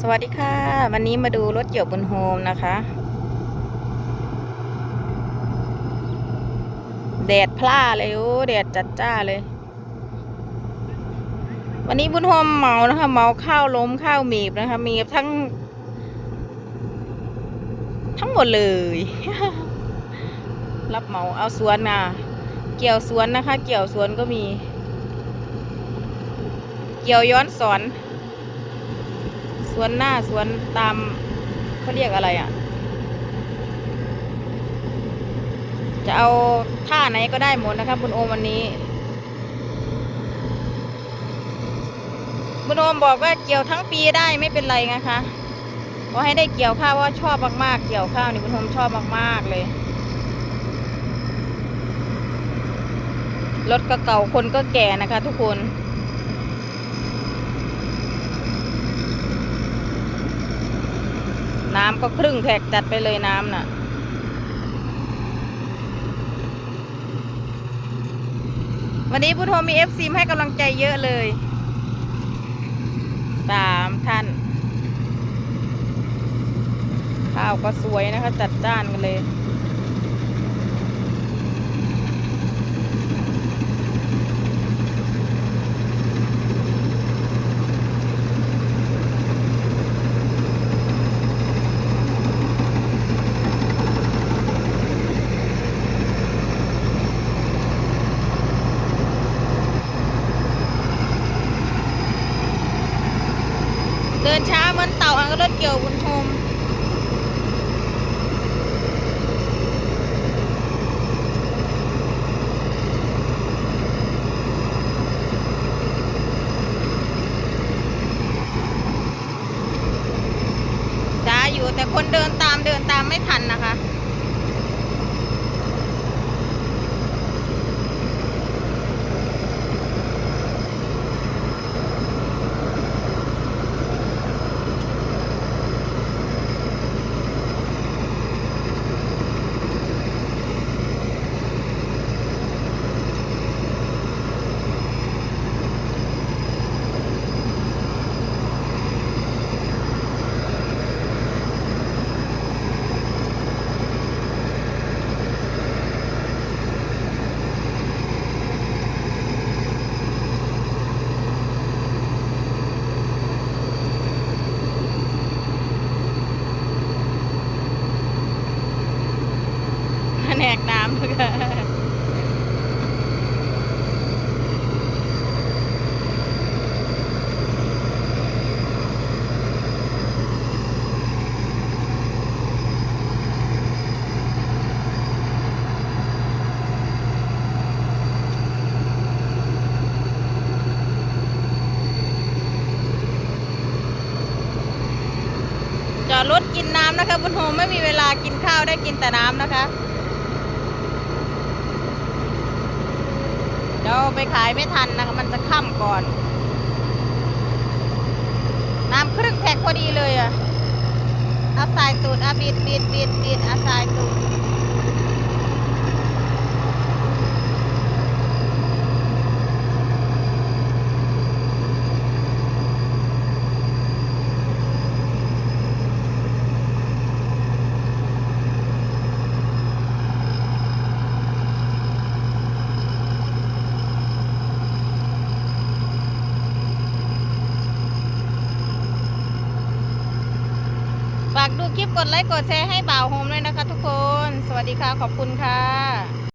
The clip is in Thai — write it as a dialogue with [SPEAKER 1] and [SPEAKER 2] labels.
[SPEAKER 1] สวัสดีค่ะ วันนี้มาดูรถเกี่ยวบุญโฮมนะคะ แดดพล่าเลยโอ้แดดจัดจ้าเลย วันนี้บุญโฮมเมานะคะเมาข้าวล้มข้าวหมีบนะคะมีทั้ง ทั้งหมดเลย รับเมาเอาสวนนะเกี่ยวสวนนะคะ เกี่ยวสวนก็มี เกี่ยวย้อนสอน สวนหน้าสวนตามเขาเรียกอะไรอะ่ะ จะเอาท่าไหนก็ได้หมดนะคะบุญโอมวันนี้บุญโอมบอกว่าเกี่ยวทั้งปีได้ไม่เป็นไรนะคะขอให้ได้เกี่ยวข้าวว่าชอบมากๆ เกี่ยวข้าวนี่บุญโอมชอบมากๆเลยรถก็เก่าคนก็แก่นะคะทุกคน น้ำก็ครึ่งแพ็กจัดไปเลยน้ำน่ะ วันนี้พุทโธมีเอฟซีให้กำลังใจเยอะเลยสามท่าน ข้าวก็สวยนะคะ จัดจ้านกันเลย นช้าเหมือนเต่าอังก็รถเกี่ยวบุญโฮมช้าอยู่แต่คนเดินตามเดินตามไม่ทันนะคะ แผำนะคะจอดรถกินน้ำนะคะบนโฮมไม่มีเวลากินข้าวได้กินแต่น้ำนะคะ ดี๋ยวไปขายไม่ทันนะคะมันจะค่ำก่อน น้ำครึ่งแพ็คพอดีเลยอะอาสายตูดอาบิดบีดบีดบีดอาสายตูดากดูคลิปกดไลค์กดแชร์ให้บ่าวโฮมด้วยนะคะ ทุกคน สวัสดีค่ะ ขอบคุณค่ะ